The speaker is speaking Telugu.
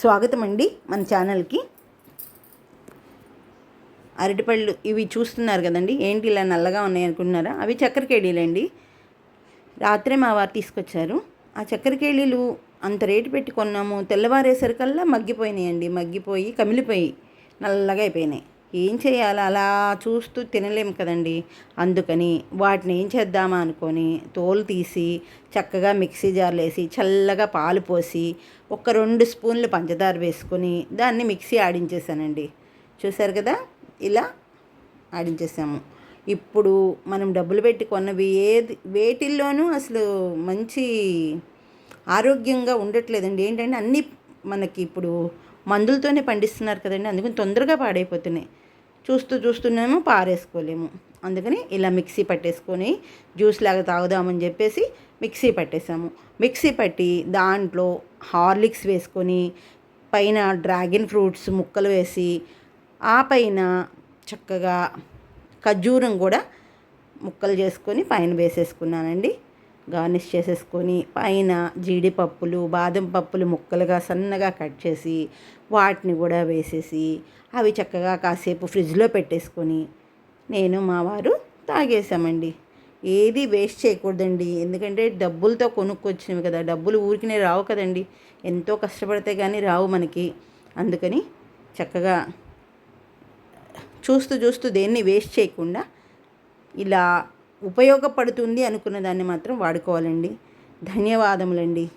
స్వాగతం అండి మన ఛానల్కి. అరటిపళ్ళు ఇవి చూస్తున్నారు కదండి ఏంటి ఇలా నల్లగా ఉన్నాయి అనుకుంటున్నారా? అవి చక్కెర కేడీలండి రాత్రే మా వారు తీసుకొచ్చారు. ఆ చక్కెర కేళీలు అంత రేటు పెట్టి కొన్నాము తెల్లవారేసరికల్లా మగ్గిపోయినాయండి మగ్గిపోయి కమిలిపోయి నల్లగా అయిపోయినాయి. ఏం చేయాలి? అలా చూస్తూ తినలేము కదండి. అందుకని వాటిని ఏం చేద్దామా అనుకొని తోలు తీసి చక్కగా మిక్సీ జార్లు వేసి చల్లగా పాలు పోసి ఒక రెండు స్పూన్లు పంచదార వేసుకొని దాన్ని మిక్సీ ఆడించేసానండి చూసారు కదా? ఇలా ఆడించేసాము. ఇప్పుడు మనం డబ్బులు పెట్టి కొన్నవి ఏది వేటిల్లోనూ అసలు మంచి ఆరోగ్యంగా ఉండట్లేదండి. ఏంటంటే అన్నీ మనకి ఇప్పుడు మందులతోనే పండిస్తున్నారు కదండి అందుకని తొందరగా పాడైపోతున్నాయి. చూస్తూ చూస్తున్నాము పారేసుకోలేము. అందుకని ఇలా మిక్సీ పట్టేసుకొని జ్యూస్ లాగా తాగుదామని చెప్పేసి మిక్సీ పట్టేసాము. మిక్సీ పట్టి దాంట్లో హార్లిక్స్ వేసుకొని పైన డ్రాగన్ ఫ్రూట్స్ ముక్కలు వేసి ఆ పైన చక్కగా ఖర్జూరం కూడా ముక్కలు చేసుకొని పైన వేసేసుకున్నానండి. గార్నిష్ చేసేసుకొని పైన జీడిపప్పులు బాదం పప్పులు ముక్కలుగా సన్నగా కట్ చేసి వాటిని కూడా వేసేసి అవి చక్కగా కాసేపు ఫ్రిడ్జ్లో పెట్టేసుకొని నేను మా వారు తాగేసామండి. ఏది వేస్ట్ చేయకూడదండి. ఎందుకంటే డబ్బులతో కొనుక్కొచ్చినవి కదా. డబ్బులు ఊరికినే రావు కదండి. ఎంతో కష్టపడితే కానీ రావు మనకి. అందుకని చక్కగా చూస్తూ చూస్తూ దేన్ని వేస్ట్ చేయకుండా ఇలా ఉపయోగపడుతుంది అనుకున్న దాన్ని మాత్రం వాడుకోవాలండి. ధన్యవాదములండి.